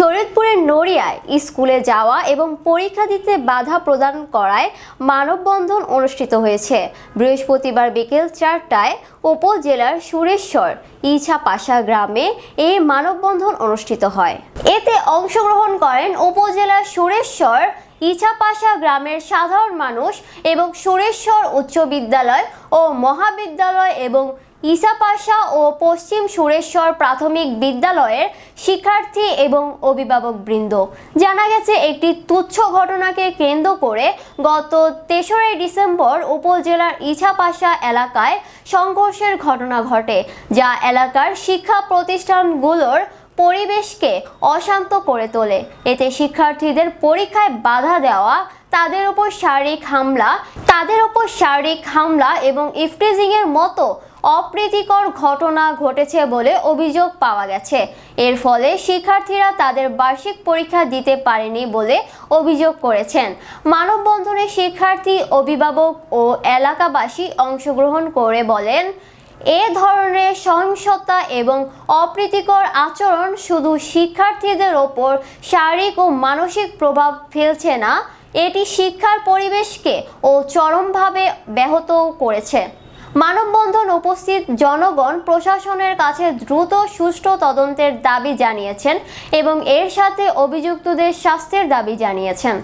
শরীয়তপুরের নড়িয়ায় স্কুলে যাওয়া এবং পরীক্ষা দিতে বাধা প্রদান করায় মানববন্ধন অনুষ্ঠিত হয়েছে। বৃহস্পতিবার বিকেল চারটায় উপজেলার সুরেশ্বর ইছাপাশা গ্রামে এই মানববন্ধন অনুষ্ঠিত হয়। এতে অংশগ্রহণ করেন উপজেলার সুরেশ্বর ইছাপাশা গ্রামের সাধারণ মানুষ এবং সুরেশ্বর উচ্চ বিদ্যালয় ও মহাবিদ্যালয় এবং ইসাপাশা ও পশ্চিম সুরেশ্বর প্রাথমিক বিদ্যালয়ের শিক্ষার্থী এবং অভিভাবক বৃন্দ। জানা গেছে, একটি তুচ্ছ ঘটনাকে কেন্দ্র করে গত তেসরাই ডিসেম্বর উপজেলার ইছাপাশা এলাকায় সংঘর্ষের ঘটনা ঘটে, যা এলাকার শিক্ষা প্রতিষ্ঠানগুলোর পরিবেশকে অশান্ত করে তোলে। এতে শিক্ষার্থীদের পরীক্ষায় বাধা দেওয়া, তাদের উপর শারীরিক হামলা, তাদের উপর শারীরিক হামলা এবং ইফটিজিং এর মতো অপ্রীতিকর ঘটনা ঘটেছে বলে অভিযোগ পাওয়া গেছে। এর ফলে শিক্ষার্থীরা তাদের বার্ষিক পরীক্ষা দিতে পারেনি বলে অভিযোগ করেছেন। মানববন্ধনে শিক্ষার্থী, অভিভাবক ও এলাকাবাসী অংশগ্রহণ করে বলেন, এ ধরনের সহিংসতা এবং অপ্রীতিকর আচরণ শুধু শিক্ষার্থীদের ওপর শারীরিক ও মানসিক প্রভাব ফেলছে না, এটি শিক্ষার পরিবেশকে ও চরমভাবে ব্যাহত করেছে। মানববন্ধন উপস্থিত জনগণ প্রশাসনের কাছে দ্রুত সুষ্ঠু তদন্তের দাবি জানিয়েছেন এবং এর সাথে অভিযুক্তদের শাস্তির দাবি জানিয়েছেন।